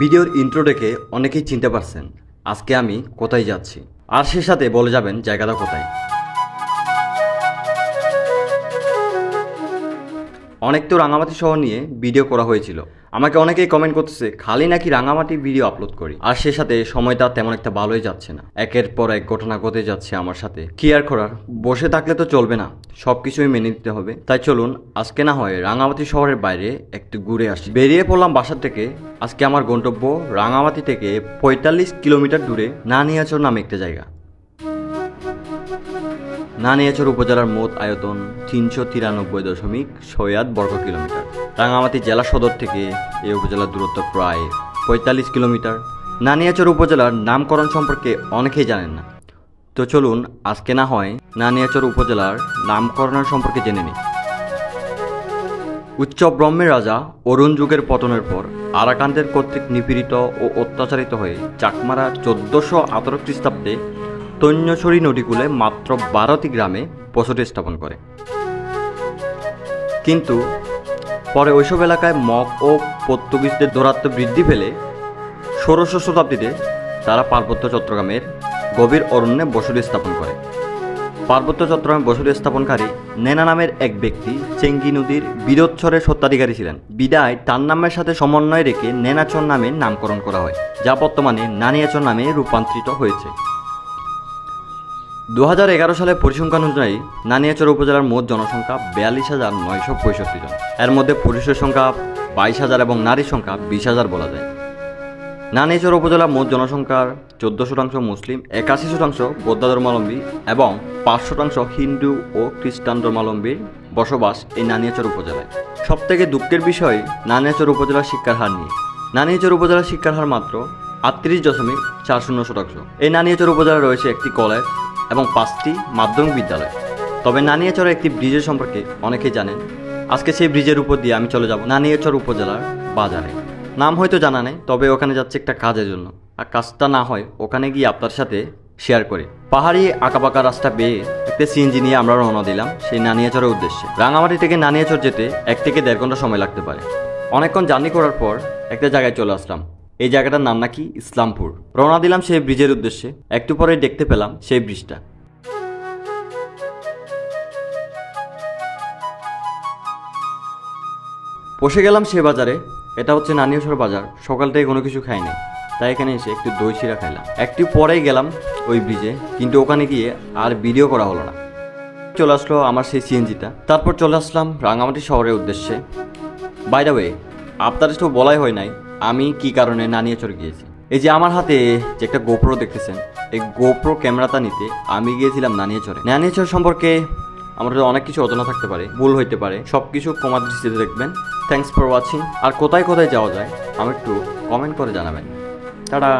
ভিডিওর ইন্ট্রো দেখে অনেকেই চিনতে পারছেন আজকে আমি কোথায় যাচ্ছি। আর সে সাথে বলে যাবেন জায়গাটা কোথায়। অনেক তো রাঙামাটি শহর নিয়ে ভিডিও করা হয়েছিল। আমাকে অনেকেই কমেন্ট করতেছে, খালি নাকি রাঙামাটি ভিডিও আপলোড করি? আর সে সাথে সময়টা তেমন একটা ভালোই যাচ্ছে না। একের পর এক ঘটনা ঘটে যাচ্ছে আমার সাথে। কি আর করার? বসে থাকলে তো চলবে না। সব কিছুই মেনে নিতে হবে। তাই চলুন, আজকে না হয় রাঙামাটি শহরের বাইরে একটু ঘুরে আসি। বেরিয়ে পড়লাম বাসা থেকে। আজকে আমার গন্তব্য রাঙামাটি থেকে পঁয়তাল্লিশ কিলোমিটার দূরে নানিয়াচর নামে একটা জায়গা। নানিয়াচর উপজেলার মোট আয়তন তিনশো তিরানব্বই দশমিক ছয় আট বর্গ কিলোমিটার। রাঙামাটি জেলা সদর থেকে এই উপজেলার দূরত্ব প্রায় পঁয়তাল্লিশ কিলোমিটার। নানিয়াচর উপজেলার নামকরণ সম্পর্কে অনেকেই জানেন না। তো চলুন, আজকে না হয় নানিয়াচর উপজেলার নামকরণের সম্পর্কে জেনে নিই। উচ্চ ব্রহ্মের রাজা অরুণ যুগের পতনের পর আরাকান্তের কর্তৃক নিপীড়িত ও অত্যাচারিত হয়ে চাকমারা চোদ্দশো আঠারো খ্রিস্টাব্দে তৈন্যছড়ি নদীকূলে মাত্র বারোটি গ্রামে বসতি স্থাপন করে। কিন্তু পরে ওইসব এলাকায় মগ ও পর্তুগিজদের দৌরাত্ম বৃদ্ধি পেলে ষোড়শ শতাব্দীতে তারা পার্বত্য চট্টগ্রামের গভীর অরণ্যে বসতি স্থাপন করে। পার্বত্য চট্টগ্রামে বসতি স্থাপনকারী নেনা নামের এক ব্যক্তি চেঙ্গি নদীর বীরোচ্ছরের সত্ত্বাধিকারী ছিলেন। বিদায় তার নামের সাথে সমন্বয় রেখে নেনাচর নামে নামকরণ করা হয়, যা বর্তমানে নানিয়াচর নামে রূপান্তরিত হয়েছে। দু হাজার এগারো সালে পরিসংখ্যান অনুযায়ী, নানিয়াচর উপজেলার মোট জনসংখ্যা বিয়াল্লিশ হাজার নয়শো পঁয়ষট্টি জন। এর মধ্যে পুরুষের সংখ্যা বাইশ হাজার এবং নারীর সংখ্যা বিশ হাজার বলা যায়। নানিয়াচর উপজেলার মোট জনসংখ্যার চোদ্দ শতাংশ মুসলিম একাশি শতাংশ বৌদ্ধ ধর্মাবলম্বী এবং পাঁচ শতাংশ হিন্দু ও খ্রিস্টান ধর্মাবলম্বীর বসবাস এই নানিয়াচর উপজেলায়। সবথেকে দুঃখের বিষয়, নানিয়াচর উপজেলার শিক্ষার হার নিয়ে। নানিয়াচর উপজেলার শিক্ষার হার মাত্র আটত্রিশ দশমিক চার শূন্য শতাংশ। এই নানিয়াচর উপজেলায় রয়েছে একটি কলেজ এবং পাঁচটি মাধ্যমিক বিদ্যালয়। তবে নানিয়াচরের একটি ব্রিজের সম্পর্কে অনেকেই জানেন। আজকে সেই ব্রিজের উপর দিয়ে আমি চলে যাব নানিয়াচর উপজেলার বাজারে। নাম হয়তো জানা নেই, তবে ওখানে যাচ্ছে একটা কাজের জন্য। আর কাজটা না হয়, ওখানে গিয়ে আপনার সাথে শেয়ার করে। পাহাড়ি আঁকাবাঁকা রাস্তা পেয়ে একটা সিএনজি নিয়ে আমরা রওনা দিলাম সেই নানিয়াচরের উদ্দেশ্যে। রাঙামাটি থেকে নানিয়াচর যেতে এক থেকে দেড় ঘণ্টা সময় লাগতে পারে। অনেকক্ষণ জার্নি করার পর একটা জায়গায় চলে আসলাম। এই জায়গাটার নাম নাকি ইসলামপুর। রওনা দিলাম সেই ব্রিজের উদ্দেশ্যে। একটু পরে দেখতে পেলাম সেই ব্রিজটা। বসে গেলাম সে বাজারে। এটা হচ্ছে নানিয়াসর বাজার। সকাল থেকে কোনো কিছু খাইনি তাই এখানে এসে একটু দই চিরা খাইলাম। একটু পরেই গেলাম ওই ব্রিজে, কিন্তু ওখানে গিয়ে আর ভিডিও করা হলো না। চলে আসলো আমার সেই সিএনজিটা। তারপর চলে আসলাম রাঙামাটি শহরের উদ্দেশ্যে। বাই দ্য ওয়ে আপনাদের তো বলাই হয় নাই আমি কি কারণে নানিয়াচর গিয়েছি? এই যে আমার হাতে যে একটা গোপ্রো দেখতেছেন, এই গোপ্রো ক্যামেরাটা নিতে আমি গিয়েছিলাম নানিয়েচরে নানিয়েচর সম্পর্কে আমাদের অনেক কিছু অজানা থাকতে পারে, ভুল হইতে পারে। সব কিছু কমার দৃষ্টিতে দেখবেন। থ্যাংকস ফর ওয়াচিং আর কোথায় কোথায় যাওয়া যায় আমি একটু কমেন্ট করে জানাবেন। টাটা!